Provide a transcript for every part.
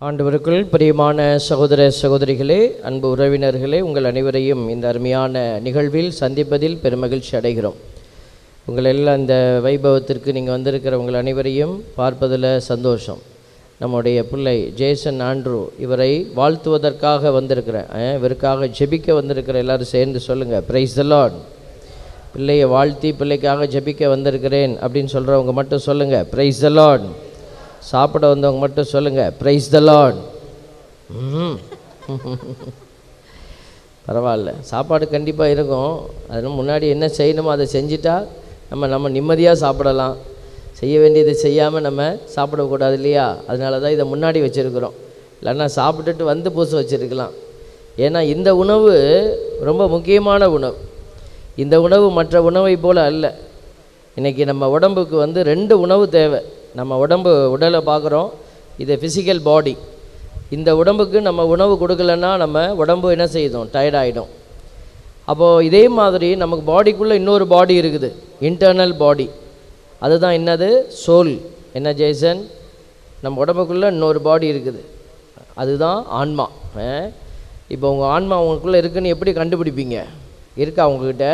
ஆண்டவருக்குள் பிரியமான சகோதர சகோதரிகளே அன்பு உறவினர்களே உங்கள் அனைவரையும் இந்த அருமையான நிகழ்வில் சந்திப்பதில் பெருமகிழ்ச்சி அடைகிறோம். உங்கள் எல்லாம் இந்த வைபவத்திற்கு நீங்கள் வந்திருக்கிற உங்கள் அனைவரையும் பார்ப்பதில் சந்தோஷம். நம்முடைய பிள்ளை ஜேசன் ஆண்ட்ரூ இவரை வாழ்த்துவதற்காக வந்திருக்கிறேன் இவருக்காக ஜெபிக்க வந்திருக்கிற எல்லாரும் சேர்ந்து சொல்லுங்கள் ப்ரைஸ் த லார்ட் பிள்ளையை வாழ்த்தி பிள்ளைக்காக ஜெபிக்க வந்திருக்கிறேன் அப்படின்னு சொல்கிறவங்க மட்டும் சொல்லுங்கள் ப்ரைஸ் த லார்ட் சாப்பிட வந்தவங்க மட்டும் சொல்லுங்கள் பிரைஸ் த லார்ட் பரவாயில்ல. சாப்பாடு கண்டிப்பாக இருக்கும். அதனால் முன்னாடி என்ன செய்யணுமோ அதை செஞ்சிட்டா நம்ம நம்ம நிம்மதியாக சாப்பிடலாம். செய்ய வேண்டியதை செய்யாமல் நம்ம சாப்பிடக்கூடாது இல்லையா? அதனால தான் இதை முன்னாடி வச்சுருக்குறோம். இல்லைன்னா சாப்பிட்டுட்டு வந்து பூச வச்சுருக்கலாம். ஏன்னா இந்த உணவு ரொம்ப முக்கியமான உணவு. இந்த உணவு மற்ற உணவை போல் அல்ல. இன்றைக்கி நம்ம உடம்புக்கு வந்து ரெண்டு உணவு தேவை. நம்ம உடம்பு உடலை பார்க்குறோம். இது ஃபிசிக்கல் பாடி இந்த உடம்புக்கு நம்ம உணவு கொடுக்கலன்னா நம்ம உடம்பு என்ன செய்தோம் டயர்ட் ஆகிடும் அப்போது இதே மாதிரி நமக்கு பாடிக்குள்ளே இன்னொரு பாடி இருக்குது. இன்டர்னல் பாடி அதுதான் என்னது? சோல் என்ன ஜெய்சன் நம்ம உடம்புக்குள்ளே இன்னொரு பாடி இருக்குது. அதுதான் ஆன்மா. இப்போ உங்கள் ஆன்மா உங்களுக்குள்ளே இருக்குன்னு எப்படி கண்டுபிடிப்பீங்க? இருக்கா உங்ககிட்ட?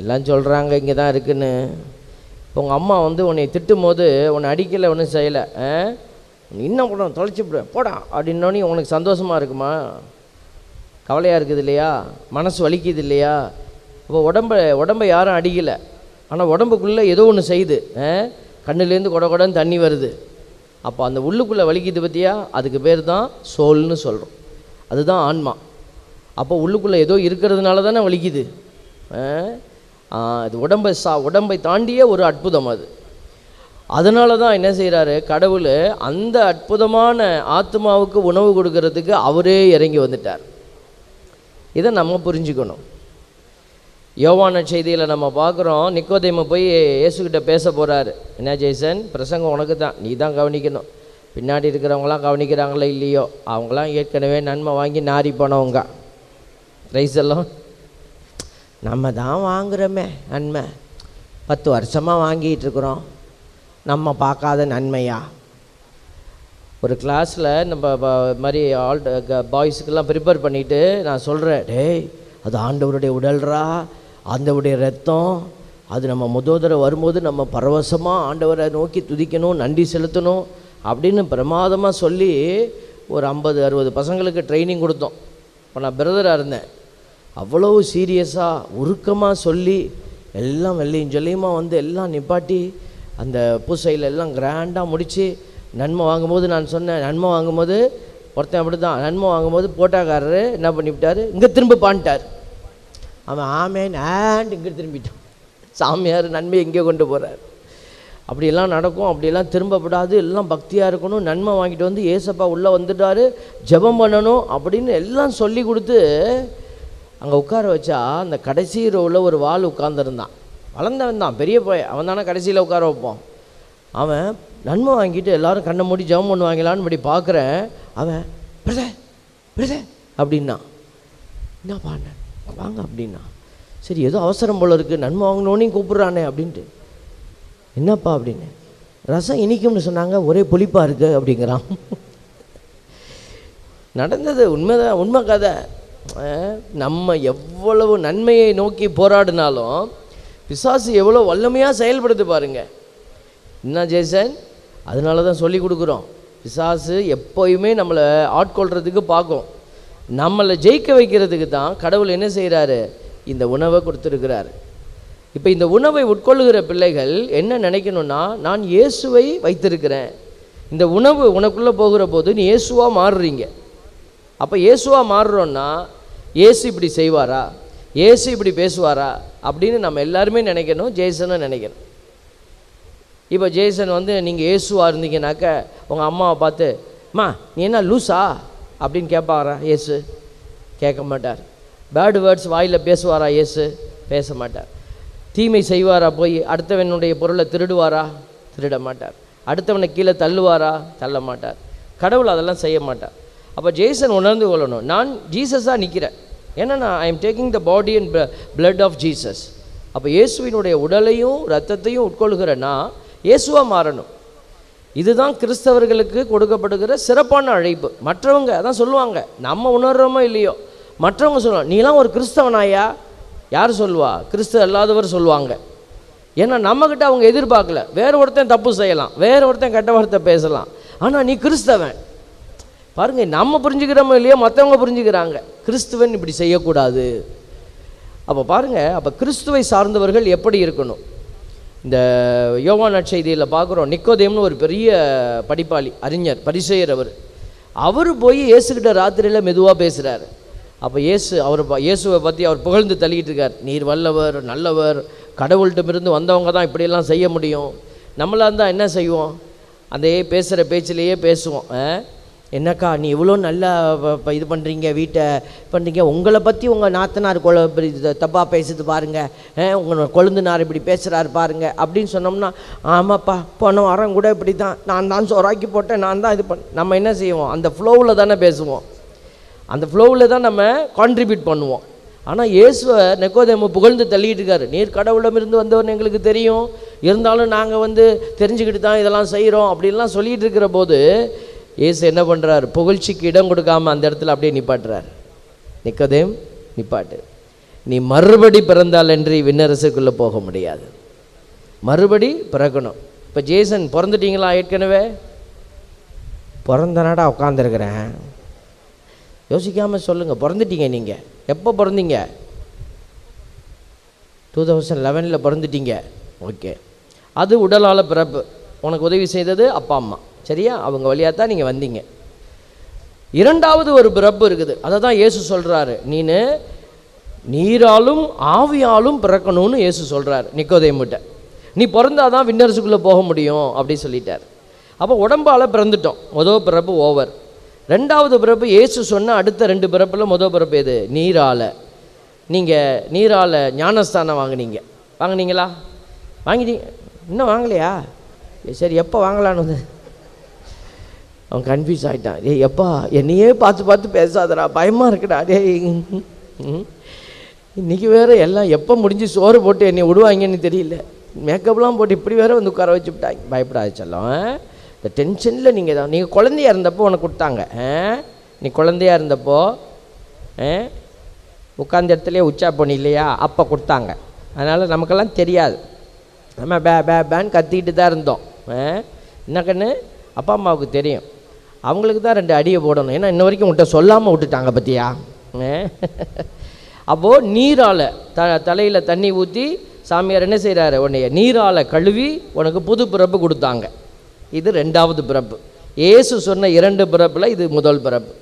எல்லாம் சொல்கிறாங்க இங்கே தான் இருக்குன்னு. உங்கள் அம்மா வந்து உன்னை திட்டும் போது உன்னை அடிக்கலை ஒன்றும் செய்யலை. இன்னும் கூட தொலைச்சி விடு போடா அப்படின்னோடனே உனக்கு சந்தோஷமாக இருக்குமா? கவலையாக இருக்குது இல்லையா? மனசு வலிக்குது இல்லையா? அப்போ உடம்ப உடம்பை யாரும் அடிக்கலை. ஆனால் உடம்புக்குள்ளே ஏதோ ஒன்று செய்யுது. கண்ணுலேருந்து கொட கொடன்னு தண்ணி வருது. அப்போ அந்த உள்ளுக்குள்ளே வலிக்குது பற்றியா அதுக்கு பேர் தான் சோல்னு சொல்கிறோம் அதுதான் ஆன்மா. அப்போ உள்ளுக்குள்ளே ஏதோ இருக்கிறதுனால தானே வலிக்குது. ஆ, அது உடம்பை சா உடம்பை தாண்டிய ஒரு அற்புதம் அது. அதனால தான் என்ன செய்கிறாரு கடவுள் அந்த அற்புதமான ஆத்மாவுக்கு உணவு கொடுக்கறதுக்கு அவரே இறங்கி வந்துட்டார். இதை நம்ம புரிஞ்சுக்கணும். யோவான செய்தியில் நம்ம பார்க்குறோம் நிக்கோதேமு போய் இயேசுக்கிட்ட பேச போகிறாரு என்ன ஜெய்சன்? பிரசங்கம் உனக்கு தான் நீ தான் கவனிக்கணும். பின்னாடி இருக்கிறவங்களாம் கவனிக்கிறாங்களோ இல்லையோ? அவங்களாம் ஏற்கனவே நன்மை வாங்கி நாரி போனவங்க. ரைஸ் எல்லாம் நம்ம தான் வாங்குறோமே நன்மை. பத்து வருஷமாக வாங்கிட்டு இருக்கிறோம். நம்ம பார்க்காத நன்மையா? ஒரு கிளாஸில் நம்ம மாதிரி ஆல் பாய்ஸுக்கெல்லாம் ப்ரிப்பேர் பண்ணிவிட்டு நான் சொல்கிறேன் டேய் அது ஆண்டவருடைய உடல்ரா ஆண்டவருடைய ரத்தம்? அது நம்ம முதோதரை வரும்போது நம்ம பரவசமாக ஆண்டவரை நோக்கி துதிக்கணும் நன்றி செலுத்தணும் அப்படின்னு பிரமாதமாக சொல்லி ஒரு ஐம்பது அறுபது பசங்களுக்கு ட்ரைனிங் கொடுத்தோம். இப்போ நான் பிரதராக இருந்தேன். அவ்வளவு சீரியஸாக உருக்கமாக சொல்லி எல்லாம் வெள்ளையும் சொல்லியுமா வந்து எல்லாம் நிப்பாட்டி அந்த பூசையில் எல்லாம் கிராண்டாக முடித்து நன்மை வாங்கும்போது நான் சொன்னேன் நன்மை வாங்கும்போது ஒருத்தன் அப்படி தான் நன்மை வாங்கும்போது போட்டாக்காரரு என்ன பண்ணிவிட்டார்? இங்கே திரும்ப பான்ட்டார் அவன் ஆமேன் ஆண்ட் இங்கே திரும்பிட்டான். சாமியார் நன்மை எங்கே கொண்டு போகிறார் அப்படியெல்லாம் நடக்கும் அப்படியெல்லாம் திரும்பப்படாது எல்லாம் பக்தியாக இருக்கணும் நன்மை வாங்கிட்டு வந்து ஏசப்பா உள்ளே வந்துட்டாரு ஜெபம் பண்ணணும் அப்படின்னு எல்லாம் சொல்லி கொடுத்து அங்கே உட்கார வச்சா அந்த கடைசி ரோவில் ஒரு வாள் உட்காந்துருந்தான் வளர்ந்தவன் தான் பெரிய பையன் அவன் தானே கடைசியில் உட்கார வைப்போம் அவன் நன்மை வாங்கிட்டு எல்லாரும் கண்ணை மூடி ஜெபம் பண்ணுவாங்களான்னு இப்படி பார்க்குறேன். அவன் பிரதே பிரதே அப்படின்னா என்ன பாண்ண வாங்க அப்படின்னா சரி ஏதோ அவசரம் போல இருக்குது நன்மை வாங்கினோனையும் கூப்பிட்றானே அப்படின்ட்டு. என்னப்பா அப்படின்னு. ரசம் இனிக்கும்னு சொன்னாங்க ஒரே புளிப்பாக இருக்கு அப்படிங்கிறான். நடந்தது உண்மைதான் உண்மை கதை. நம்ம எவ்வளவு நன்மையை நோக்கி போராடினாலும் பிசாசு எவ்வளோ வல்லமையாக செயல்படுத்து பாருங்கள் என்ன ஜேசன்? அதனால தான் சொல்லி கொடுக்குறோம். பிசாசு எப்போயுமே நம்மளை ஆட்கொள்கிறதுக்கு பார்க்கும். நம்மளை ஜெயிக்க வைக்கிறதுக்கு தான் கடவுள் என்ன செய்கிறாரு இந்த உணவை கொடுத்துருக்கிறார். இப்போ இந்த உணவை உட்கொள்ளுகிற பிள்ளைகள் என்ன நினைக்கணும்னா நான் இயேசுவை வைத்திருக்கிறேன். இந்த உணவு உனக்குள்ளே போகிற போது நீ இயேசுவாக மாறுறீங்க. அப்போ இயேசுவாக மாறுறோன்னா ஏசு இப்படி செய்வாரா? ஏசு இப்படி பேசுவாரா? அப்படின்னு நம்ம எல்லாருமே நினைக்கணும் ஜேசனும் நினைக்கணும். இப்போ ஜேசன் வந்து நீங்கள் ஏசுவாக இருந்தீங்கனாக்கா உங்கள் அம்மாவை பார்த்து அம்மா நீ என்ன லூசா? அப்படின்னு கேட்பாரா ஏசு கேட்க மாட்டார். பேர்டு வேர்ட்ஸ் வாயில் பேசுவாரா ஏசு பேச மாட்டார். தீமை செய்வாரா போய் அடுத்தவனுடைய பொருளை திருடுவாரா? திருட மாட்டார். அடுத்தவனை கீழே தள்ளுவாரா? தள்ள மாட்டார். கடவுள் அதெல்லாம் செய்ய மாட்டார். அப்போ ஜேசன் உணர்ந்து கொள்ளணும். நான் ஜீசஸாக நிற்கிறேன் ஏன்னா நான் I am taking the body and blood of Jesus அப்போ இயேசுவினுடைய உடலையும் ரத்தத்தையும் உட்கொள்கிறேன்னா இயேசுவாக மாறணும். இதுதான் கிறிஸ்தவர்களுக்கு கொடுக்கப்படுகிற சிறப்பான அழைப்பு. மற்றவங்க அதான் சொல்லுவாங்க நம்ம உணர்கிறோமோ இல்லையோ? மற்றவங்க சொல்லுவாங்க நீலாம் ஒரு கிறிஸ்தவனாயா? யார் சொல்லுவா? கிறிஸ்தவ அல்லாதவர் சொல்லுவாங்க. ஏன்னா நம்மக்கிட்ட அவங்க எதிர்பார்க்கல. வேறு ஒருத்தன் தப்பு செய்யலாம். வேறு ஒருத்தன் கெட்ட வார்த்தை பேசலாம். ஆனால் நீ கிறிஸ்தவன். பாருங்க நம்ம புரிஞ்சுக்கிறோமோ இல்லையோ மற்றவங்க புரிஞ்சுக்கிறாங்க. கிறிஸ்துவன் இப்படி செய்யக்கூடாது. அப்போ பாருங்க அப்போ கிறிஸ்துவை சார்ந்தவர்கள் எப்படி இருக்கணும்? இந்த யோவான் நற்செய்தியில் பார்க்குறோம் நிக்கோதேம்னு ஒரு பெரிய படிப்பாளி அறிஞர் பரிசெயர் அவர். அவர் போய் இயேசுக்கிட்ட ராத்திரியில் மெதுவாக பேசுகிறாரு அப்போ இயேசு அவர் ப- இயேசுவை பற்றி அவர் புகழ்ந்து தள்ளிக்கிட்டு இருக்கார். நீர் வல்லவர் நல்லவர் கடவுள்கிட்டமிருந்து வந்தவங்க தான் இப்படியெல்லாம் செய்ய முடியும். நம்மளாக இருந்தால் என்ன செய்வோம்? அதே பேசுகிற பேச்சிலேயே பேசுவோம் ஆ? என்னக்கா நீ இவ்வளோ நல்லா இது பண்ணுறீங்க வீட்டை பண்ணுறீங்க உங்களை பற்றி உங்கள் நாத்தனார் கொல இப்படி தப்பாக பேசுது பாருங்கள் உங்கள் கொழுந்தனார் இப்படி பேசுகிறாரு பாருங்க. அப்படின்னு சொன்னோம்னா ஆமாப்பா போன வாரம் கூட இப்படி தான் நான் தான் சொராக்கி போட்டேன் நான் தான் இது பண்ண நம்ம என்ன செய்வோம்? அந்த ஃப்ளோவில் தானே பேசுவோம். அந்த ஃப்ளோவில் தான் நம்ம கான்ட்ரிபியூட் பண்ணுவோம். ஆனால் இயேசுவை நெக்கோதேம புகழ்ந்து தள்ளிட்டு இருக்காரு நீர் கடவுளமிருந்து வந்தவர்னு எங்களுக்கு தெரியும். இருந்தாலும் நாங்கள் வந்து தெரிஞ்சுக்கிட்டு தான் இதெல்லாம் செய்கிறோம் அப்படின்லாம் சொல்லிகிட்டு இருக்கிற போது இயேசு என்ன பண்ணுறாரு புகழ்ச்சிக்கு இடம் கொடுக்காம அந்த இடத்துல அப்படியே நிப்பாட்டுறார். நிக்கோதேம் நிப்பாட்டு. நீ மறுபடி பிறந்தால் என்று விண்ணரசுக்குள்ளே போக முடியாது. மறுபடி பிறக்கணும். இப்போ ஜேசன் பிறந்துட்டீங்களா ஏற்கனவே? பிறந்தனாடா உட்காந்துருக்குறேன் யோசிக்காமல் சொல்லுங்கள் பிறந்துட்டீங்க நீங்கள் எப்போ பிறந்தீங்க? டூ தௌசண்ட் லெவனில் பிறந்துட்டீங்க. ஓகே அது உடலால் பிறப்பு. உனக்கு உதவி செய்தது அப்பா அம்மா. சரியா? அவங்க வழியாக தான் நீங்கள் வந்தீங்க. இரண்டாவது ஒரு பிறப்பு இருக்குது. அதை தான் இயேசு சொல்கிறாரு நீனு நீராலும் ஆவியாலும் பிறக்கணும்னு இயேசு சொல்கிறார் நிக்கோதேமுட்ட நீ பிறந்தாதான் விண்ணரசுக்குள்ளே போக முடியும் அப்படி சொல்லிட்டார். அப்போ உடம்பால் பிறந்துட்டோம். மொதல் பிறப்பு ஓவர். ரெண்டாவது பிறப்பு இயேசு சொன்ன அடுத்த ரெண்டு பிறப்பில் மொதல் பிறப்பு எது? நீரால். நீங்கள் நீரால் ஞானஸ்தானம் வாங்குனீங்க. வாங்குனீங்களா? வாங்கிட்டீங்க இன்னும் வாங்கலையா? சரி எப்போ வாங்கலான்னு வந்து அவன் கன்ஃபியூஸ் ஆகிட்டான் ஏய் எப்பா என்னையே பார்த்து பார்த்து பேசாதடா பயமாக இருக்குடா டே ம். வேறு எல்லாம் எப்போ முடிஞ்சு சோறு போட்டு என்னை விடுவாங்கன்னு தெரியல மேக்கப்லாம் போட்டு இப்படி வேறு வந்து உட்கார வச்சு விட்டாங்க பயப்படாத செல்லம் ஆ? இந்த டென்ஷனில் நீங்கள் தான் நீங்கள் குழந்தையா இருந்தப்போ உனக்கு கொடுத்தாங்க ஆ? நீ குழந்தையா இருந்தப்போ ஆ? இடத்துலையே உச்சா பண்ணி இல்லையா அப்போ கொடுத்தாங்க அதனால் நமக்கெல்லாம் தெரியாது நம்ம பே பே பேன்னு கத்திக்கிட்டு தான் இருந்தோம் ஆ? என்ன கண்ணு அப்பா அம்மாவுக்கு தெரியும் அவங்களுக்கு தான் ரெண்டு அடியை போடணும். ஏன்னா இன்ன வரைக்கும் உன்கிட்ட சொல்லாமல் விட்டுட்டாங்க பத்தியா? அப்போது நீரால் த தலையில் தண்ணி ஊற்றி சாமியார் என்ன செய்கிறாரு உன்னைய நீரால் கழுவி உனக்கு புது பிறப்பு கொடுத்தாங்க. இது ரெண்டாவது பிறப்பு. இயேசு சொன்ன இரண்டு பிறப்பில் இது முதல் பிறப்பு.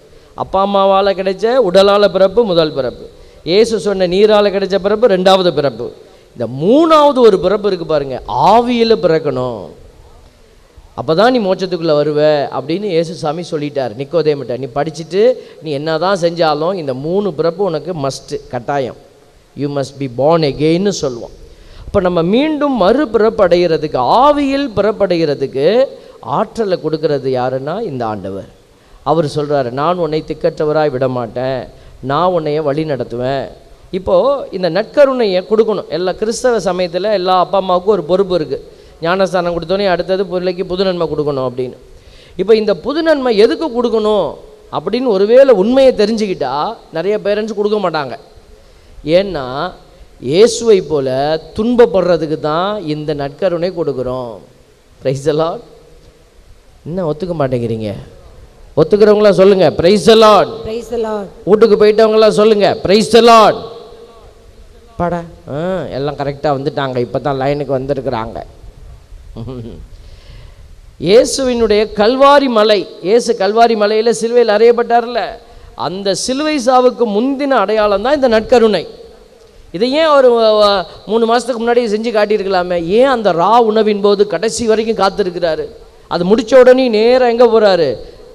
அப்பா அம்மாவால் கிடைச்ச உடலால் பிறப்பு முதல் பிறப்பு. இயேசு சொன்ன நீரால் கிடைச்ச பிறப்பு ரெண்டாவது பிறப்பு. இந்த மூணாவது ஒரு பிறப்பு இருக்குது பாருங்கள் ஆவியில் பிறக்கணும். அப்போ தான் நீ மோட்சத்துக்குள்ளே வருவ அப்படின்னு ஏசுசாமி சொல்லிட்டார். நிக்கோதேமிட்ட நீ படிச்சுட்டு நீ என்ன தான் செஞ்சாலும் இந்த மூணு பிறப்பு உனக்கு மஸ்ட்டு கட்டாயம். யூ மஸ்ட் பி பார்ன் எகெயின்னு சொல்லுவோம் அப்போ நம்ம மீண்டும் மறு அடைகிறதுக்கு ஆவியில் பிறப்படைகிறதுக்கு ஆற்றலை கொடுக்கறது யாருன்னா இந்த ஆண்டவர். அவர் சொல்கிறாரு நான் உன்னை திக்கற்றவராக விட மாட்டேன் நான் உன்னைய வழி நடத்துவேன். இப்போது இந்த நற்கருணையை கொடுக்கணும். எல்லா கிறிஸ்தவ சமயத்தில் எல்லா அப்பா அம்மாவுக்கும் ஒரு பொறுப்பு இருக்குது ஞானஸ்தானம் கொடுத்தோன்னே அடுத்தது பிள்ளைக்கு புது நன்மை கொடுக்கணும் அப்படின்னு. இப்போ இந்த புது நன்மை எதுக்கு கொடுக்கணும் அப்படின்னு ஒருவேளை உண்மையை தெரிஞ்சுக்கிட்டா நிறைய பேரண்ட்ஸ் கொடுக்க மாட்டாங்க. ஏன்னா இயேசுவை போல துன்பப்படுறதுக்கு தான் இந்த நற்கருணை கொடுக்குறோம். பிரைஸலாட் என்ன ஒத்துக்க மாட்டேங்கிறீங்க? ஒத்துக்கிறவங்களாம் சொல்லுங்க பிரைஸலாட் பிரைஸ் லார்ட் வீட்டுக்கு போயிட்டவங்களாம் சொல்லுங்க பிரைஸ் லார்ட் பட. ஆ எல்லாம் கரெக்டாக வந்துட்டாங்க இப்போ தான் லைனுக்கு வந்திருக்கிறாங்க. இயேசுவினுடைய கல்வாரி மலை இயேசு கல்வாரி மலையில் சிலுவையில் அறையப்பட்டார்ல அந்த சிலுவை சாவுக்கு முந்தின அடையாளம் தான் இந்த நற்கருணை. இதை ஏன் அவர் மூணு மாதத்துக்கு முன்னாடி செஞ்சு காட்டியிருக்கலாமே? ஏன் அந்த ரா உணவின் போது கடைசி வரைக்கும் காத்திருக்கிறாரு? அது முடிச்ச உடனே நேராக எங்கே போகிறாரு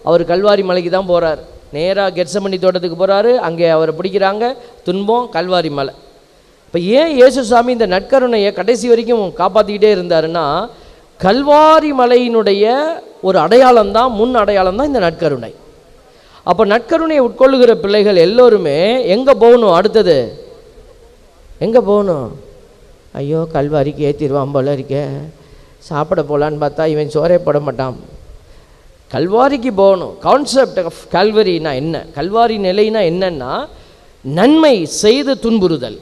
அவர் கல்வாரி மலைக்கு தான் போகிறார் நேராக கெட்சமணி தோட்டத்துக்கு போகிறாரு அங்கே அவரை பிடிக்கிறாங்க. துன்பம் கல்வாரி மலை. இப்போ ஏன் இயேசு சாமி இந்த நட்கருணையை கடைசி வரைக்கும் காப்பாற்றிக்கிட்டே இருந்தாருன்னா கல்வாரி மலையினுடைய ஒரு அடையாளம் தான் முன் அடையாளம் தான் இந்த நற்கருணை. அப்போ நற்கருணையை உட்கொள்ளுகிற பிள்ளைகள் எல்லோருமே எங்கே போகணும் அடுத்தது? எங்கே போகணும்? ஐயோ கல்வாரிக்கு ஏற்றிடுவான் போல இருக்க. சாப்பிட போகலான்னு பார்த்தா இவன் சோறே போட மாட்டான். கல்வாரிக்கு போகணும். கான்செப்ட் ஆஃப் கல்வரினா என்ன? கல்வாரி நிலைனா என்னன்னா நன்மை செய்து துன்புறுதல்.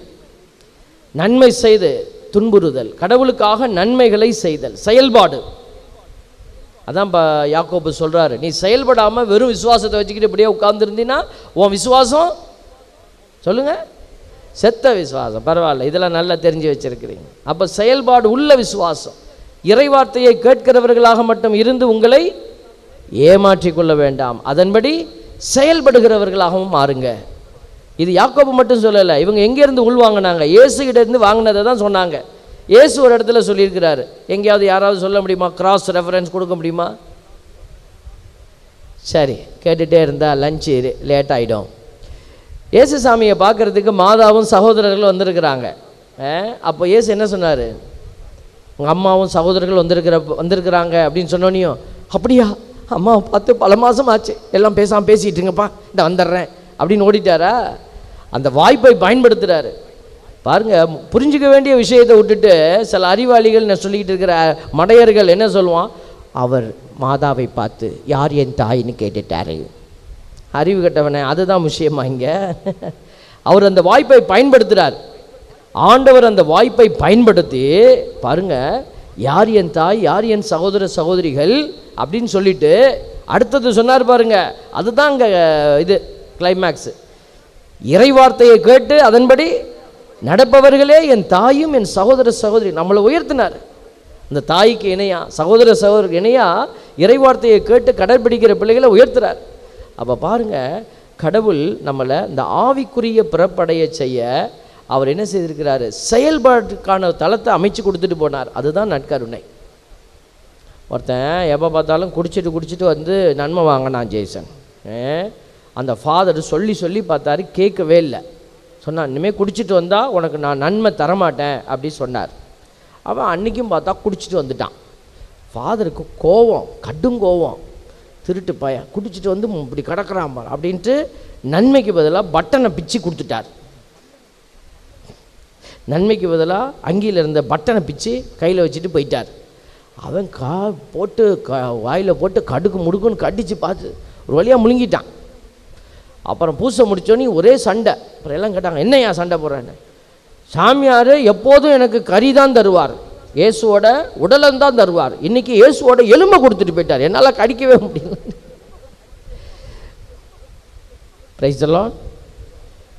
நன்மை செய்து துன்புறுதல் கடவுளுக்காக நன்மைகளை செய்தல் செயல்பாடு. அதான் இப்போ யாக்கோபு சொல்கிறாரு நீ செயல்படாமல் வெறும் விசுவாசத்தை வச்சுக்கிட்டு இப்படியே உட்கார்ந்துருந்தீன்னா உன் விசுவாசம் சொல்லுங்கள் செத்த விசுவாசம். பரவாயில்ல இதெல்லாம் நல்லா தெரிஞ்சு வச்சிருக்கிறீங்க. அப்போ செயல்பாடு உள்ள விசுவாசம். இறைவார்த்தையை கேட்கிறவர்களாக மட்டும் இருந்து உங்களை ஏமாற்றிக் கொள்ள வேண்டாம். அதன்படி செயல்படுகிறவர்களாகவும் மாறுங்க. இது யாக்கோப்பு மட்டும் சொல்லலை. இவங்க எங்கேருந்து உள்வாங்கினாங்க இயேசுகிட்ட கிட்டேருந்து வாங்கினதை தான் சொன்னாங்க. இயேசு ஒரு இடத்துல சொல்லியிருக்கிறாரு. எங்கேயாவது யாராவது சொல்ல முடியுமா? கிராஸ் ரெஃபரன்ஸ் கொடுக்க முடியுமா? சரி கேட்டுகிட்டே இருந்தால் லஞ்சு லேட் ஆகிடும் இயேசு சாமியை பார்க்கறதுக்கு மாதாவும் சகோதரர்கள் வந்திருக்கிறாங்க. அப்போ இயேசு என்ன சொன்னார்? உங்கள் அம்மாவும் சகோதரர்கள் வந்திருக்கிற வந்திருக்கிறாங்க அப்படின்னு சொன்னோனையும் அப்படியா? அம்மாவை பார்த்து பல மாதம் ஆச்சு எல்லாம் பேசாமல் பேசிக்கிட்டுங்கப்பா இந்த வந்துடுறேன். அப்படின்னு ஓடிட்டாரா? அந்த வாய்ப்பை பயன்படுத்துகிறாரு பாருங்க புரிஞ்சுக்க வேண்டிய விஷயத்தை விட்டுட்டு சில அறிவாளிகள் நான் சொல்லிக்கிட்டு இருக்கிற மடையர்கள் என்ன சொல்லுவான்? அவர் மாதாவை பார்த்து யார் என் தாயின்னு கேட்டுட்டாரு. அறிவு கட்டவனே அதுதான் விஷயமா இங்கே. அவர் அந்த வாய்ப்பை பயன்படுத்துகிறார் ஆண்டவர் அந்த வாய்ப்பை பயன்படுத்தி பாருங்க யார் என் தாய் யார் என் சகோதர சகோதரிகள்? அப்படின்னு சொல்லிட்டு அடுத்தது சொன்னார் பாருங்க அதுதான் அங்கே இது. கிளைமேக்ஸ் இறைவார்த்தையை கேட்டு அதன்படி நடப்பவர்களே என் தாயும் என் சகோதர சகோதரி நம்மளை உயர்த்தினார். இந்த தாய்க்கு இணையா சகோதர சகோதரருக்கு இணையா இறைவார்த்தையை கேட்டு கடைப்பிடிக்கிற பிள்ளைகளை உயர்த்துறார். அப்போ பாருங்க கடவுள் நம்மளை இந்த ஆவிக்குரிய பிறப்படைய செய்ய அவர் என்ன செய்திருக்கிறாரு? செயல்பாட்டுக்கான தளத்தை அமைச்சு கொடுத்துட்டு போனார். அதுதான் நட்கருணை ஒருத்தன் எப்போ பார்த்தாலும் குடிச்சிட்டு குடிச்சிட்டு வந்து நன்மை வாங்கினான் ஜெய்சன் அந்த ஃபாதர் சொல்லி சொல்லி பார்த்தாரு கேட்கவே இல்லை. சொன்னான் இனிமேல் குடிச்சிட்டு வந்தால் உனக்கு நான் நன்மை தரமாட்டேன் அப்படி சொன்னார். அவன் அன்றைக்கும் பார்த்தா குடிச்சிட்டு வந்துட்டான். ஃபாதருக்கு கோவம் கடும் கோவம். திருட்டு பையன் குடிச்சிட்டு வந்து இப்படி கிடக்கிறான் பார் அப்படின்ட்டு நன்மைக்கு பதிலாக பட்டனை பிச்சு கொடுத்துட்டார். நன்மைக்கு பதிலாக அங்கியில் இருந்த பட்டனை பிச்சு கையில் வச்சுட்டு போயிட்டார். அவன் கா போட்டு க வாயில் போட்டு கடுக்கு முடுக்குன்னு கடிச்சு பார்த்து ஒரு வழியாக முழுங்கிட்டான். அப்புறம் பூசை முடிச்சோன்னே ஒரே சண்டை. அப்புறம் எல்லாம் கேட்டாங்க என்ன ஏன் சண்டை போடுறேன்னு? சாமியார் எப்போதும் எனக்கு கறி தான் தருவார். இயேசுவோட உடலம் தான் தருவார். இன்றைக்கி இயேசுவோட எலும்பை கொடுத்துட்டு போயிட்டார். என்னால் கடிக்கவே முடியல. ப்ரைஸ் எல்லாம்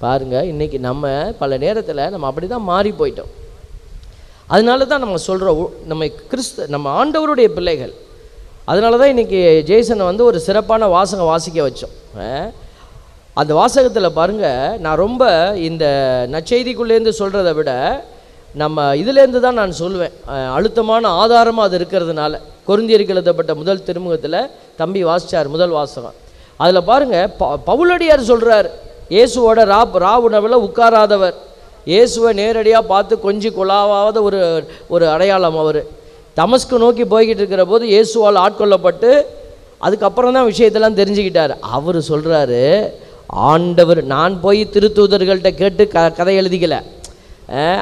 பாருங்க இன்றைக்கி நம்ம பல நேரத்தில் நம்ம அப்படி தான் மாறி போயிட்டோம். அதனால தான் நம்ம சொல்கிறோம் நம்ம கிறிஸ்து நம்ம ஆண்டவருடைய பிள்ளைகள். அதனால தான் இன்றைக்கி ஜெய்சனை வந்து ஒரு சிறப்பான வாசகம் வாசிக்க வச்சோம். அந்த வாசகத்தில் பாருங்கள் நான் ரொம்ப இந்த நச்செய்திக்குள்ளேருந்து சொல்கிறத விட நம்ம இதுலேருந்து தான் நான் சொல்லுவேன் அழுத்தமான ஆதாரமாக அது இருக்கிறதுனால. கொருந்தியருக்கு எழுதப்பட்ட முதல் திருமுகத்தில் தம்பி வாசிச்சார் முதல் வாசகம். அதில் பாருங்கள் ப பவுலடியார் சொல்கிறார் இயேசுவோட ரா ரா உணவில் உட்காராதவர். இயேசுவை நேரடியாக பார்த்து கொஞ்சி கொலாவாத ஒரு ஒரு அடையாளம் அவர். தமஸ்கு நோக்கி போய்கிட்டு இருக்கிற போது இயேசுவால் ஆட்கொள்ளப்பட்டு அதுக்கப்புறம் தான் விஷயத்தெல்லாம் தெரிஞ்சுக்கிட்டார். அவர் சொல்கிறாரு ஆண்டவர் நான் போய் திருத்தூதர்கள்ட்ட கேட்டு க கதை எழுதிக்கல.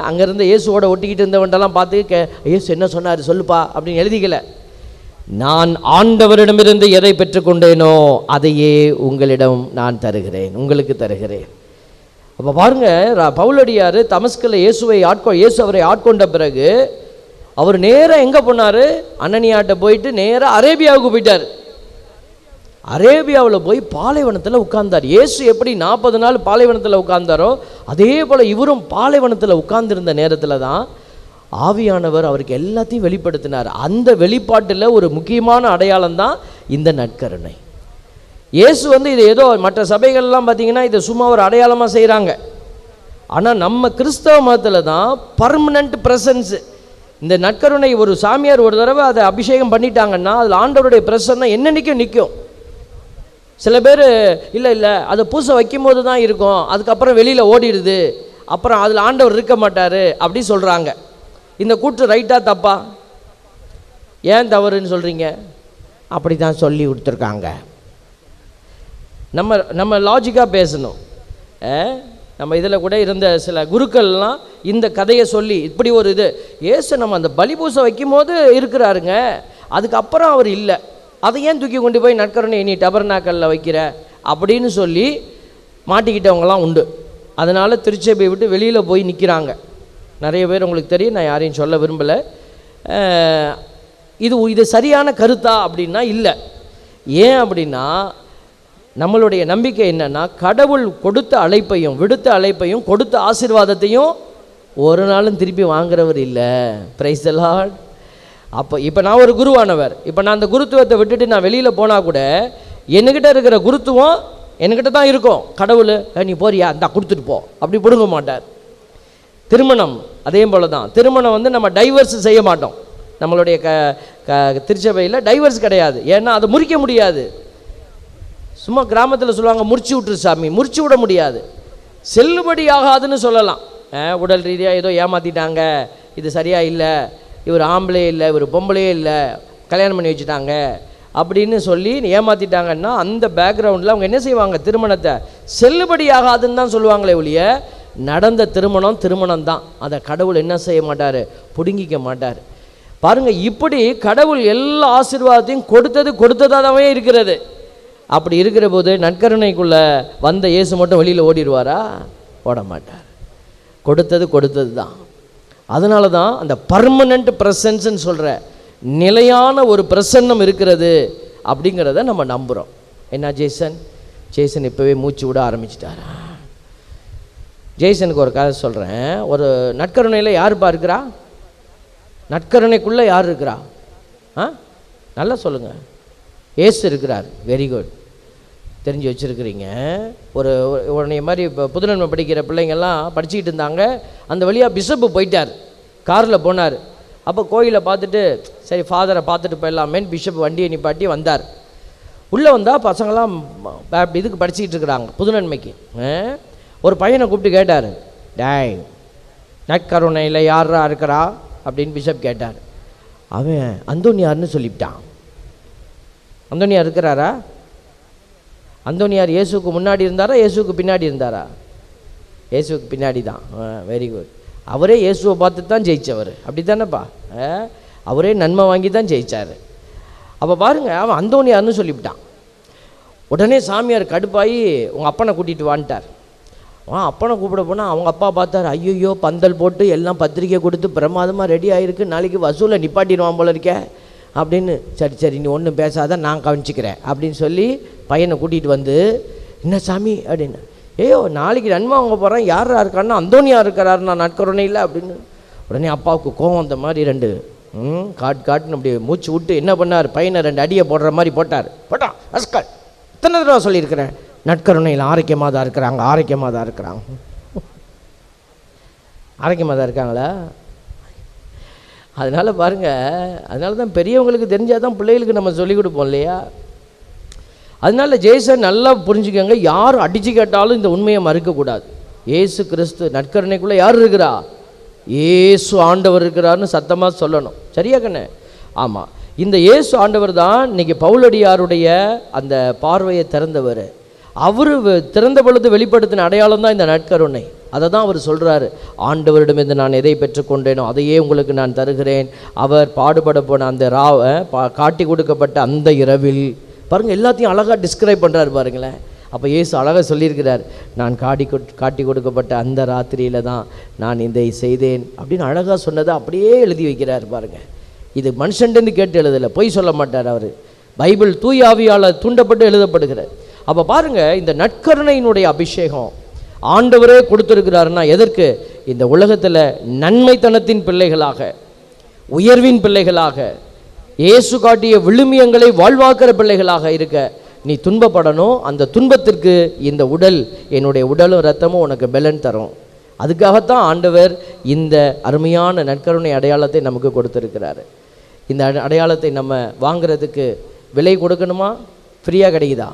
அங்கேருந்து இயேசுவோட ஒட்டிக்கிட்டு இருந்தவன்ட்டெல்லாம் பார்த்து கே இயேசு என்ன சொன்னார் சொல்லுப்பா அப்படின்னு எழுதிக்கல. நான் ஆண்டவரிடமிருந்து எதை பெற்றுக்கொண்டேனோ அதையே உங்களிடம் நான் தருகிறேன் உங்களுக்கு தருகிறேன். அப்போ பாருங்க பவுலடியார் தமஸ்கில் இயேசுவை ஆட்கொ இயேசு அவரை ஆட்கொண்ட பிறகு அவர் நேராக எங்கே போனார்? அன்னனியாட்ட போயிட்டு நேராக அரேபியாவுக்கு போயிட்டார். அரேபியாவில் போய் பாலைவனத்தில் உட்கார்ந்தார். இயேசு எப்படி நாற்பது நாள் பாலைவனத்தில் உட்கார்ந்தாரோ அதே போல் இவரும் பாலைவனத்தில் உட்கார்ந்திருந்த நேரத்தில் தான் ஆவியானவர் அவருக்கு எல்லாத்தையும் வெளிப்படுத்தினார். அந்த வெளிப்பாட்டில் ஒரு முக்கியமான அடையாளம் தான் இந்த நற்கருணை. இயேசு வந்து இது ஏதோ மற்ற சபைகள்லாம் பார்த்தீங்கன்னா இதை சும்மா ஒரு அடையாளமாக செய்கிறாங்க ஆனால் நம்ம கிறிஸ்தவ மதத்தில் தான் பர்மனண்ட் ப்ரெசன்ஸு இந்த நற்கருணை ஒரு சாமியார் ஒரு தடவை அதை அபிஷேகம் பண்ணிட்டாங்கன்னா அதில் ஆண்டவருடைய பிரசன்னம் என்னன்னைக்கும் நிற்கும் சில பேர் இல்லை இல்லை அதை பூசை வைக்கும்போது தான் இருக்கும். அதுக்கப்புறம் வெளியில் ஓடிடுது. அப்புறம் அதில் ஆண்டவர் இருக்க மாட்டார் அப்படி சொல்கிறாங்க இந்த கூற்று ரைட்டாக தப்பா? ஏன் தவறுன்னு சொல்கிறீங்க அப்படி தான் சொல்லி கொடுத்துருக்காங்க. நம்ம நம்ம லாஜிக்காக பேசணும். நம்ம இதில் கூட இருந்த சில குருக்கள்லாம் இந்த கதையை சொல்லி இப்படி ஒரு இது ஏசு நம்ம அந்த பலிபூசை வைக்கும்போது இருக்கிறாருங்க. அதுக்கப்புறம் அவர் இல்லை. அதை ஏன் தூக்கி கொண்டு போய் நற்கருணை நீ டபர்நாக்கல்ல வைக்கிற? அப்படின்னு சொல்லி மாட்டிக்கிட்டவங்கலாம் உண்டு. அதனால் திருச்சபையை விட்டு வெளியில் போய் நிற்கிறாங்க நிறைய பேர் உங்களுக்கு தெரியும் நான் யாரையும் சொல்ல விரும்பலை. இது இது சரியான கருத்தா அப்படின்னா இல்லை. ஏன் அப்படின்னா நம்மளுடைய நம்பிக்கை என்னன்னா கடவுள் கொடுத்த அழைப்பையும் விடுத்த அழைப்பையும் கொடுத்த ஆசிர்வாதத்தையும் ஒரு நாளும் திருப்பி வாங்குறவர் இல்லை. பிரைஸ் லார்ட் அப்போ இப்போ நான் ஒரு குருவானவர். இப்போ நான் அந்த குருத்துவத்தை விட்டுட்டு நான் வெளியில் போனால் கூட என்கிட்ட இருக்கிற குருத்துவம் என்கிட்ட தான் இருக்கும். கடவுள் நீ போறியா? இந்தா கொடுத்துட்டு போ. அப்படி பிடுங்க மாட்டார். திருமணம் அதே போல தான் திருமணம் வந்து நம்ம டைவர்ஸ் செய்ய மாட்டோம். நம்மளுடைய க க திருச்சபையில் டைவர்ஸ் கிடையாது. ஏன்னா அதை முறிக்க முடியாது. சும்மா கிராமத்தில் சொல்லுவாங்க முறிச்சு விட்டுரு சாமி. முறிச்சு விட முடியாது. செல்லுபடி ஆகாதுன்னு சொல்லலாம் உடல் ரீதியாக ஏதோ ஏமாற்றிட்டாங்க இது சரியாக இல்லை. இவர் ஆம்பளே இல்லை இவர் பொம்பளையே இல்லை கல்யாணம் பண்ணி வச்சுட்டாங்க அப்படின்னு சொல்லி ஏமாற்றிட்டாங்கன்னா அந்த பேக்ரவுண்டில் அவங்க என்ன செய்வாங்க? திருமணத்தை செல்லுபடி ஆகாதுன்னு தான் சொல்லுவாங்களே ஒழிய நடந்த திருமணம் திருமணம் தான் அதை கடவுள் என்ன செய்ய மாட்டார்? பிடுங்கிக்க மாட்டார். பாருங்க இப்படி கடவுள் எல்லா ஆசீர்வாதத்தையும் கொடுத்தது கொடுத்ததாகவே இருக்கிறது. அப்படி இருக்கிற போது நற்கருணைக்குள்ளே வந்த இயேசு மட்டும் வெளியில் ஓடிடுவாரா? ஓட மாட்டார் கொடுத்தது கொடுத்தது தான் அதனால தான் அந்த பர்மனண்ட் ப்ரெசன்ஸ்ன்னு சொல்கிற நிலையான ஒரு பிரசன்னம் இருக்கிறது அப்படிங்கிறத நம்ம நம்புகிறோம் என்ன ஜேசன்? ஜேசன் இப்போவே மூச்சு விட ஆரம்பிச்சிட்டாரா? ஜேசனுக்கு ஒரு கதை சொல்கிறேன் ஒரு நற்கருணையில் யாருப்பா இருக்கிறா? நற்கருணைக்குள்ளே யார் இருக்கிறா? ஆ? நல்லா சொல்லுங்கள் ஏசு இருக்கிறார். வெரி குட் தெரிஞ்சு வச்சுருக்கிறீங்க. ஒரு உடனே மாதிரி இப்போ புதுநன்மை படிக்கிற பிள்ளைங்கள்லாம் படிச்சுக்கிட்டு இருந்தாங்க. அந்த வழியாக பிஷப்பு போயிட்டார். காரில் போனார். அப்போ கோயிலை பார்த்துட்டு சரி ஃபாதரை பார்த்துட்டு போயிடலாமேன்னு பிஷப் வண்டியை நிப்பாட்டி வந்தார். உள்ளே வந்தால் பசங்களாம் இதுக்கு படிச்சுக்கிட்டு இருக்கிறாங்க புதுநன்மைக்கு. ஆ? ஒரு பையனை கூப்பிட்டு கேட்டார். டேய் நற்கருணையில் யாரா இருக்கிறா? அப்படின்னு பிஷப் கேட்டார். அவன் அந்தோனியார்னு சொல்லிவிட்டான். அந்தோனியார் இருக்கிறாரா? அந்தோனியார் இயேசுவுக்கு முன்னாடி இருந்தாரா? இயேசுக்கு பின்னாடி இருந்தாரா? இயேசுவுக்கு பின்னாடி தான். வெரி குட் அவரே இயேசுவை பார்த்து தான் ஜெயித்தவர் அப்படி தானேப்பா அவரே நன்மை வாங்கி தான் ஜெயிச்சார். அப்போ பாருங்க அவன் அந்தோனியார்னு சொல்லிவிட்டான். உடனே சாமியார் கடுப்பாகி உங்கள் அப்பனை கூட்டிகிட்டு வான்ட்டார். ஆ அப்பனை கூப்பிட போனால் அவங்க அப்பா பார்த்தார் ஐயோ பந்தல் போட்டு எல்லாம் பத்திரிக்கை கொடுத்து பிரமாதமாக ரெடி ஆகிருக்கு நாளைக்கு வசூலை நிப்பாட்டிடுவான் போல இருக்கேன் அப்படின்னு சரி சரி நீ ஒன்றும் பேசாத நான் கவனிச்சிக்கிறேன் அப்படின்னு சொல்லி பையனை கூட்டிகிட்டு வந்து என்ன சாமி? அப்படின்னு. ஏயோ நாளைக்கு நன்மை அவங்க போகிறேன் யாரா இருக்காருன்னா அந்தோனியா இருக்கிறாரு. நான் நட்கருணை இல்லை அப்படின்னு. உடனே அப்பாவுக்கு கோவம் அந்த மாதிரி ரெண்டு ம் காட் காட்டுன்னு அப்படி மூச்சு விட்டு என்ன பண்ணார்? பையனை ரெண்டு அடியை போடுற மாதிரி போட்டார். போட்டான் அஸ்கல் இத்தனை தடவை சொல்லியிருக்கிறேன். நட்கருணையில் ஆரோக்கியமாக தான் இருக்கிறாங்க ஆரோக்கியமாக தான் இருக்கிறாங்க. ஆரோக்கியமாக தான் இருக்காங்களா? அதனால் பாருங்கள் அதனால தான் பெரியவங்களுக்கு தெரிஞ்சால் தான் பிள்ளைகளுக்கு நம்ம சொல்லிக் கொடுப்போம் இல்லையா? அதனால ஜேசன் நல்லா புரிஞ்சுக்கோங்க யார் அடிச்சு கேட்டாலும் இந்த உண்மையை மறுக்கக்கூடாது. ஏசு கிறிஸ்து நற்கருணைக்குள்ளே யார் இருக்கிறா? ஏசு ஆண்டவர் இருக்கிறார்னு சத்தமாக சொல்லணும். சரியா கண்ணே? ஆமாம் இந்த இயேசு ஆண்டவர் தான் இன்றைக்கி பவுலடியாருடைய அந்த பார்வையை திறந்தவர். அவர் திறந்த பொழுது வெளிப்படுத்தின அடையாளம் தான் இந்த நற்கருணை. அதை தான் அவர் சொல்கிறாரு ஆண்டவரிடமிருந்து நான் எதை பெற்றுக்கொண்டேனோ அதையே உங்களுக்கு நான் தருகிறேன். அவர் பாடுபட போன அந்த ராவை பா காட்டி கொடுக்கப்பட்ட அந்த இரவில் பாருங்கள் எல்லாத்தையும் அழகாக டிஸ்கிரைப் பண்ணுறாரு பாருங்களேன். அப்போ இயேசு அழகாக சொல்லியிருக்கிறார் நான் காட்டி காட்டி கொடுக்கப்பட்ட அந்த ராத்திரியில் தான் நான் இதை செய்தேன். அப்படின்னு அழகாக சொன்னதை அப்படியே எழுதி வைக்கிறார் பாருங்கள் இது மனுஷன்டேருந்து கேட்டு எழுதலை பொய் சொல்ல மாட்டார் அவர். பைபிள் தூய் ஆவியால் தூண்டப்பட்டு எழுதப்படுகிறார் அப்போ பாருங்கள் இந்த நற்கருணையினுடைய அபிஷேகம் ஆண்டவரே கொடுத்துருக்கிறாருன்னா எதற்கு? இந்த உலகத்தில் நன்மைத்தனத்தின் பிள்ளைகளாக உயர்வின் பிள்ளைகளாக இயேசு காட்டிய விழுமியங்களை வாழ்வாக்குற பிள்ளைகளாக இருக்க நீ துன்பப்படணும். அந்த துன்பத்திற்கு இந்த உடல் என்னுடைய உடலும் ரத்தமும் உனக்கு பெலன் தரும். அதுக்காகத்தான் ஆண்டவர் இந்த அருமையான நற்கருணை அடையாளத்தை நமக்கு கொடுத்துருக்கிறாரு. இந்த அட- அடையாளத்தை நம்ம வாங்குறதுக்கு விலை கொடுக்கணுமா? ஃப்ரீயாக கிடைக்குதா?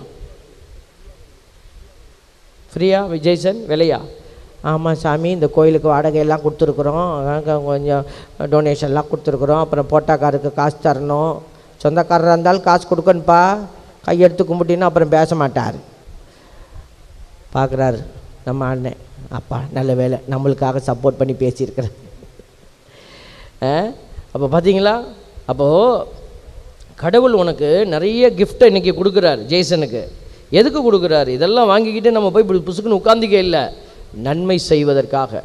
ஃப்ரீயா? விஜய்சன் விலையா ஆமாம் சாமி இந்த கோயிலுக்கு வாடகையெல்லாம் கொடுத்துருக்குறோம். அங்க கொஞ்சம் டொனேஷன்லாம் கொடுத்துருக்குறோம். அப்புறம் போட்டாக்காருக்கு காசு தரணும். சொந்தக்காரராக இருந்தாலும் காசு கொடுக்கணுப்பா கையெடுத்து கும்பிட்டின்னா அப்புறம் பேச மாட்டார். பார்க்குறாரு நம்ம அண்ணன் அப்பா நல்ல வேலை நம்மளுக்காக சப்போர்ட் பண்ணி பேசியிருக்கிறேன் அப்போ பார்த்தீங்களா அப்போது கடவுள் உனக்கு நிறைய கிஃப்ட்டை இன்றைக்கி கொடுக்குறாரு ஜெய்சனுக்கு. எதுக்கு கொடுக்குறாரு? இதெல்லாம் வாங்கிக்கிட்டு நம்ம போய் இப்படி புசுக்குன்னு உட்காந்துக்க இல்லை. நன்மை செய்வதற்காக.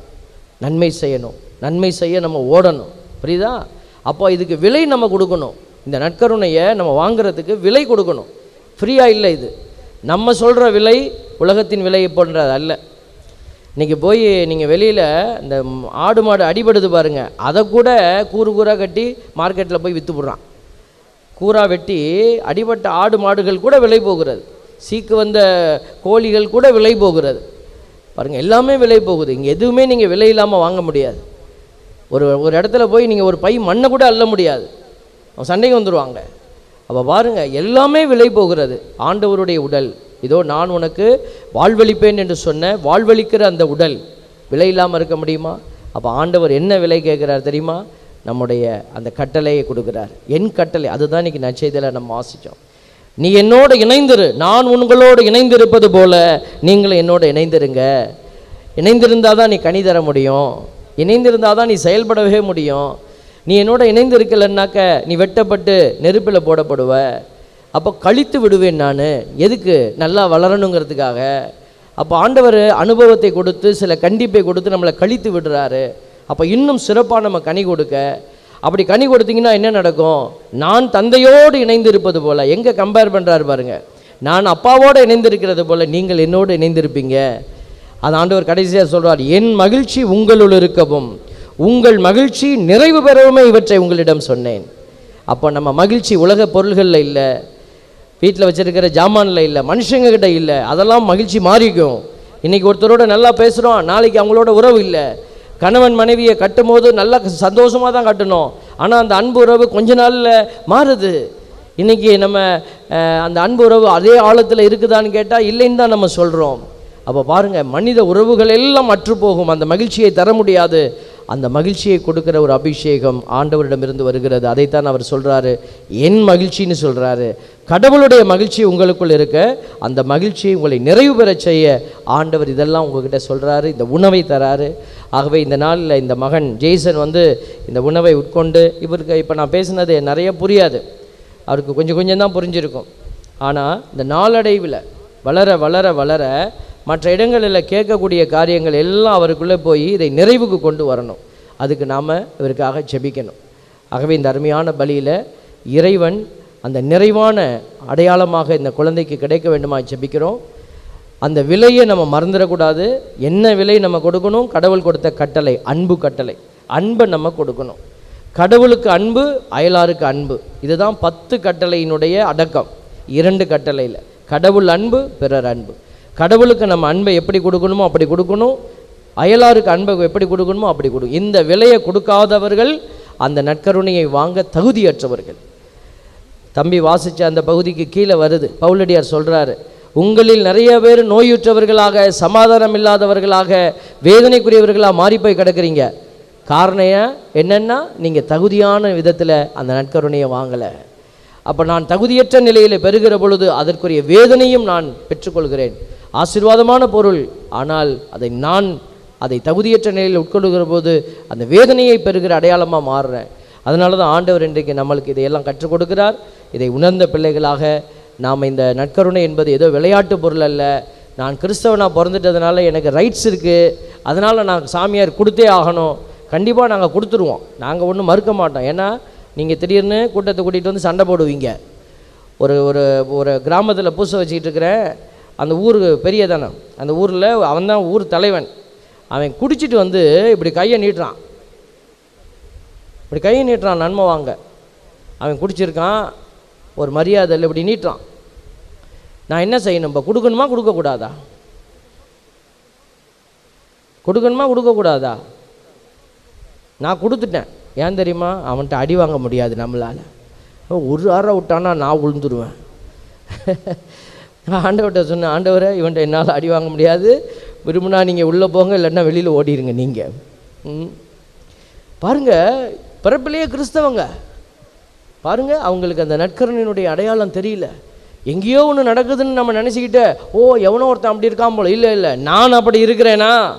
நன்மை செய்யணும். நன்மை செய்ய நம்ம ஓடணும். புரியுதா? அப்போ இதுக்கு விலை நம்ம கொடுக்கணும். இந்த நற்கருணையை நம்ம வாங்குறதுக்கு விலை கொடுக்கணும். ஃப்ரீயாக இல்லை இது. நம்ம சொல்கிற விலை உலகத்தின் விலை போன்றது அல்ல. இன்றைக்கி போய் நீங்கள் வெளியில் இந்த ஆடு மாடு அடிபடுது பாருங்கள் அதை கூட கூறு கூறாக கட்டி மார்க்கெட்டில் போய் விற்று விட்றான் கூறாக வெட்டி அடிபட்ட ஆடு மாடுகள் கூட விலை போகிறது. சீக்கு வந்த கோழிகள் கூட விலை போகிறது. பாருங்கள் எல்லாமே விலை போகுது. இங்கே எதுவுமே நீங்கள் விலை இல்லாமல் வாங்க முடியாது. ஒரு ஒரு இடத்துல போய் நீங்கள் ஒரு பை மண்ணை கூட அள்ள முடியாது. அவன் சண்டைக்கு வந்துடுவாங்க அப்போ பாருங்கள் எல்லாமே விலை போகிறது. ஆண்டவருடைய உடல். இதோ நான் உனக்கு வாழ்வளிப்பேன் என்று சொன்ன வாழ்வழிக்கிற அந்த உடல். விலை இல்லாமல் இருக்க முடியுமா? அப்போ ஆண்டவர் என்ன விலை கேட்குறார் தெரியுமா? நம்முடைய அந்த கட்டளையை கொடுக்குறார். என் கட்டளை. அதுதான் இன்னைக்கு நற்செய்தியில் நம்ம வாசித்தோம் நீ என்னோடு இணைந்திரு நான் உங்களோடு இணைந்திருப்பது போல நீங்களும் என்னோடு இணைந்திருங்க. இணைந்திருந்தால் தான் நீ கனி தர முடியும். இணைந்திருந்தால் தான் நீ செயல்படவே முடியும். நீ என்னோட இணைந்து இருக்கலைன்னாக்க நீ வெட்டப்பட்டு நெருப்பில் போடப்படுவ. அப்போ கழித்து விடுவேன் நான். எதுக்கு? நல்லா வளரணுங்கிறதுக்காக. அப்போ ஆண்டவர் அனுபவத்தை கொடுத்து சில கண்டிப்பை கொடுத்து நம்மளை கழித்து விடுறாரு. அப்போ இன்னும் சிறப்பாக நம்ம கனி கொடுக்க. அப்படி கனி கொடுத்தீங்கன்னா என்ன நடக்கும்? நான் தந்தையோடு இணைந்து இருப்பது போல். எங்கே கம்பேர் பண்ணுறாரு பாருங்கள் நான் அப்பாவோடு இணைந்திருக்கிறது போல் நீங்கள் என்னோடு இணைந்திருப்பீங்க. அது ஆண்டவர் கடைசியாக சொல்கிறார் என் மகிழ்ச்சி உங்களுள் இருக்கவும். உங்கள் மகிழ்ச்சி நிறைவு பெறவுமே இவற்றை உங்களிடம் சொன்னேன். அப்போ நம்ம மகிழ்ச்சி உலக பொருள்களில் இல்லை. வீட்டில் வச்சுருக்கிற ஜாமானில் இல்லை. மனுஷங்கக்கிட்ட இல்லை. அதெல்லாம் மகிழ்ச்சி மாறிக்கும். இன்றைக்கி ஒருத்தரோட நல்லா பேசுகிறோம் நாளைக்கு அவங்களோட உறவு இல்லை. கணவன் மனைவியை கட்டும் போது நல்லா சந்தோஷமாக தான் கட்டணும். ஆனால் அந்த அன்பு உறவு கொஞ்ச நாளில் மாறுது. இன்னைக்கு நம்ம அந்த அன்பு உறவு அதே ஆழத்தில் இருக்குதான்னு கேட்டால் இல்லைன்னு தான் நம்ம சொல்கிறோம் அப்போ பாருங்கள் மனித உறவுகள் எல்லாம் அற்று போகும் அந்த மகிழ்ச்சியை தர முடியாது. அந்த மகிழ்ச்சியை கொடுக்குற ஒரு அபிஷேகம் ஆண்டவரிடமிருந்து வருகிறது. அதைத்தான் அவர் சொல்கிறாரு என் மகிழ்ச்சின்னு சொல்கிறாரு கடவுளுடைய மகிழ்ச்சி உங்களுக்குள் இருக்க அந்த மகிழ்ச்சியை உங்களை நிறைவு பெறச் செய்ய ஆண்டவர் இதெல்லாம் உங்ககிட்ட சொல்கிறாரு இந்த உணவை தராரு. ஆகவே இந்த நாளில் இந்த மகன் ஜெய்சன் வந்து இந்த உணவை உட்கொண்டு இவருக்கு இப்போ நான் பேசுனது நிறைய புரியாது. அவருக்கு கொஞ்சம் கொஞ்சம் தான் புரிஞ்சிருக்கும். ஆனால் இந்த நாளடைவில் வளர வளர வளர மற்ற இடங்களில் கேட்கக்கூடிய காரியங்கள் எல்லாம் அவருக்குள்ளே போய் இதை நிறைவுக்கு கொண்டு வரணும். அதுக்கு நாம் இவருக்காக ஜெபிக்கணும். ஆகவே இந்த அருமையான பலியில் இறைவன் அந்த நிறைவான அடையாளமாக இந்த குழந்தைக்கு கிடைக்க வேண்டுமா ஜெபிக்கிறோம். அந்த விலையை நம்ம மறந்துடக்கூடாது. என்ன விலை நம்ம கொடுக்கணும்? கடவுள் கொடுத்த கட்டளை அன்பு கட்டளை. அன்பை நம்ம கொடுக்கணும். கடவுளுக்கு அன்பு அயலாருக்கு அன்பு. இதுதான் பத்து கட்டளையினுடைய அடக்கம். இரண்டு கட்டளையில். கடவுள் அன்பு பிறர் அன்பு. கடவுளுக்கு நம்ம அன்பை எப்படி கொடுக்கணுமோ அப்படி கொடுக்கணும். அயலாருக்கு அன்பை எப்படி கொடுக்கணுமோ அப்படி கொடு. இந்த விலையை கொடுக்காதவர்கள் அந்த நற்கருணையை வாங்க தகுதியற்றவர்கள். தம்பி வாசித்த அந்த பகுதிக்கு கீழே வருது. பவுலடியார் சொல்கிறாரு உங்களில் நிறைய பேர் நோயுற்றவர்களாக சமாதானம் இல்லாதவர்களாக வேதனைக்குரியவர்களாக மாறி போய் கிடக்கிறீங்க. காரணம் என்னென்னா நீங்கள் தகுதியான விதத்தில் அந்த நற்கருணையை வாங்கலை. அப்போ நான் தகுதியற்ற நிலையில் பெறுகிற பொழுது அதற்குரிய வேதனையும் நான் பெற்றுக்கொள்கிறேன். ஆசீர்வாதமான பொருள். ஆனால் அதை நான் அதை தகுதியற்ற நிலையில் உட்கொள்கிற போது அந்த வேதனையை பெறுகிற அடையாளமாக மாறுறேன். அதனால தான் ஆண்டவர் இன்றைக்கு நம்மளுக்கு இதையெல்லாம் கற்றுக் கொடுக்கிறார். இதை உணர்ந்த பிள்ளைகளாக நாம் இந்த நற்கருணை என்பது ஏதோ விளையாட்டு பொருள் அல்ல. நான் கிறிஸ்தவனாக பிறந்துட்டதுனால எனக்கு ரைட்ஸ் இருக்குது அதனால் நான் சாமியார் கொடுத்தே ஆகணும். கண்டிப்பாக நாங்கள் கொடுத்துருவோம். நாங்கள் ஒன்றும் மறுக்க மாட்டோம். ஏன்னா நீங்கள் திடீர்னு கூட்டத்தை கூட்டிகிட்டு வந்து சண்டை போடுவீங்க. ஒரு ஒரு ஒரு கிராமத்தில் பூசை வச்சுக்கிட்டு இருக்கிறேன். அந்த ஊர் பெரிய தானே அந்த ஊரில் அவன் தான் ஊர் தலைவன். அவன் குடிச்சிட்டு வந்து இப்படி கையை நீட்டுறான். இப்படி கையை நீட்டுறான் நன்மை வாங்க. அவன் குடிச்சிருக்கான் ஒரு மரியாதை இல்லை இப்படி நீட்டுறான். நான் என்ன செய்யணும்? இப்போ கொடுக்கணுமா கொடுக்கக்கூடாதா? கொடுக்கணுமா கொடுக்கக்கூடாதா? நான் கொடுத்துட்டேன். ஏன் தெரியுமா? அவன்கிட்ட அடி வாங்க முடியாது நம்மளால். ஒரு அறை விட்டானா நான் விழுந்துருவேன் ஆண்டவர்கிட்ட சொன்னேன் ஆண்டவரை இவன்ட்ட என்னால் அடி வாங்க முடியாது. விரும்பினா நீங்கள் உள்ளே போங்க இல்லைன்னா வெளியில் ஓடிடுங்க நீங்கள் ம். பாருங்க பிறப்பிலேயே கிறிஸ்தவங்க. பாருங்கள் அவங்களுக்கு அந்த நற்கரணினுடைய அடையாளம் தெரியல. எங்கேயோ ஒன்று நடக்குதுன்னு நம்ம நினச்சிக்கிட்டு ஓ எவனோ ஒருத்தன் அப்படி இருக்கான் போல. இல்லை இல்லை நான் அப்படி இருக்கிறேனா?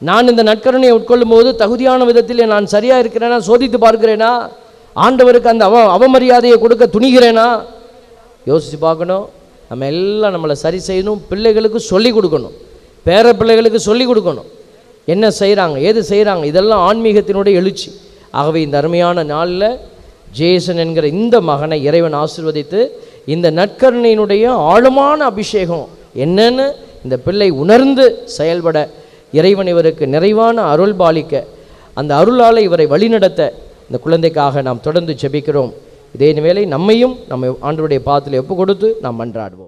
நான் இந்த நற்கரணையை உட்கொள்ளும் போது தகுதியான விதத்தில் நான் சரியாக இருக்கிறேனா? சோதித்து பார்க்கிறேனா? ஆண்டவருக்கு அந்த அவ அவமரியாதையை கொடுக்க துணிகிறேனா? யோசித்து பார்க்கணும். நம்ம எல்லாம் நம்மளை சரி செய்யணும் பிள்ளைகளுக்கு சொல்லிக் கொடுக்கணும். பேர பிள்ளைகளுக்கு சொல்லிக் கொடுக்கணும். என்ன செய்கிறாங்க ஏது செய்கிறாங்க இதெல்லாம் ஆன்மீகத்தினுடைய எழுச்சி. ஆகவே இந்த அருமையான நாளில் ஜேசன் என்கிற இந்த மகனை இறைவன் ஆசிர்வதித்து இந்த நற்கருணையினுடைய ஆழமான அபிஷேகம் என்னன்னு இந்த பிள்ளை உணர்ந்து செயல்பட இறைவன் இவருக்கு நிறைவான அருள் பாலிக்க அந்த அருளால் இவரை வழிநடத்த இந்த குழந்தைக்காக நாம் தொடர்ந்து ஜெபிக்கிறோம். இதே வேளை நம்மையும் நம்ம ஆண்டவருடைய பாதத்தில் ஒப்பு கொடுத்து நாம் மன்றாடுவோம்